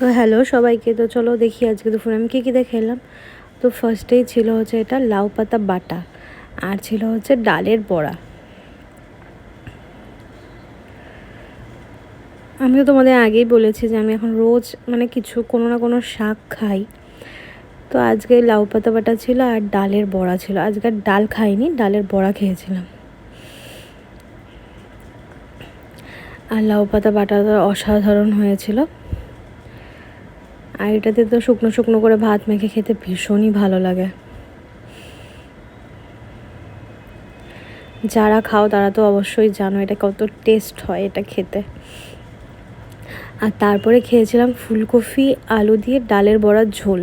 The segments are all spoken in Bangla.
তো হ্যালো সবাইকে, তো চলো দেখি আজকে দুপুরে আমি কী কী দেখে এলাম তো ফার্স্টেই ছিল হচ্ছে এটা লাউ পাতা বাটা, আর ছিল হচ্ছে ডালের বড়া। আমিও তোমাদের আগেই বলেছি যে আমি এখন রোজ মানে কিছু কোনো না কোনো শাক খাই। তো আজকে লাউ পাতা বাটা ছিল আর ডালের বড়া ছিল। আজকে ডাল খাইনি, ডালের বড়া খেয়েছিলাম। আর লাউ পাতা বাটা তো অসাধারণ হয়েছিল। আর এটাতে তো শুকনো শুকনো করে ভাত মেখে খেতে ভীষণই ভালো লাগে। যারা খাও তারা তো অবশ্যই জানো এটা কত টেস্ট হয় এটা খেতে। আর তারপরে খেয়েছিলাম ফুলকপি, আলু দিয়ে ডালের বড়ার ঝোল।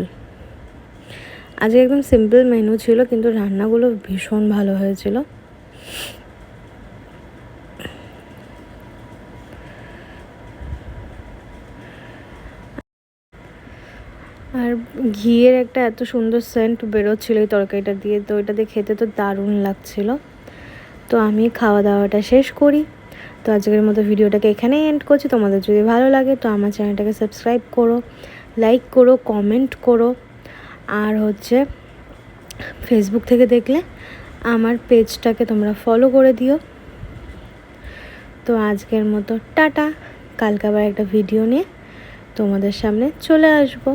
আজকে একদম সিম্পল মেনু ছিল, কিন্তু রান্নাগুলো ভীষণ ভালো হয়েছিল। আর ঘিয়ের একটা এত সুন্দর সেন্ট বেরোচ্ছিল এই তরকারিটা দিয়ে, তো এটা দিয়ে খেতে তো দারুণ লাগছিল। তো আমি খাওয়া দাওয়াটা শেষ করি। তো আজকের মতো ভিডিওটাকে এখানেই এন্ড করছি। তোমাদের যদি ভালো লাগে তো আমার চ্যানেলটাকে সাবস্ক্রাইব করো লাইক করো কমেন্ট করো। আর হচ্ছে ফেসবুক থেকে দেখলে আমার পেজটাকে তোমরা ফলো করে দিও। তো আজকের মতো টাটা। কালকে আবার একটা ভিডিও নিয়ে তোমাদের সামনে চলে আসব।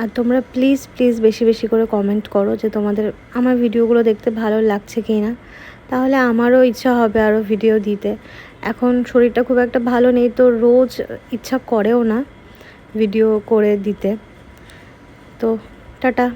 আর তোমরা প্লিজ প্লিজ বেশি বেশি করে কমেন্ট করো যে তোমাদের, আমার ভিডিওগুলো দেখতে ভালো লাগছে কি না তাহলে আমারও ইচ্ছা হবে আরও ভিডিও দিতে। এখন শরীরটা খুব একটা ভালো নেই, তো রোজ ইচ্ছা করেও না ভিডিও করে দিতে। তো টাটা।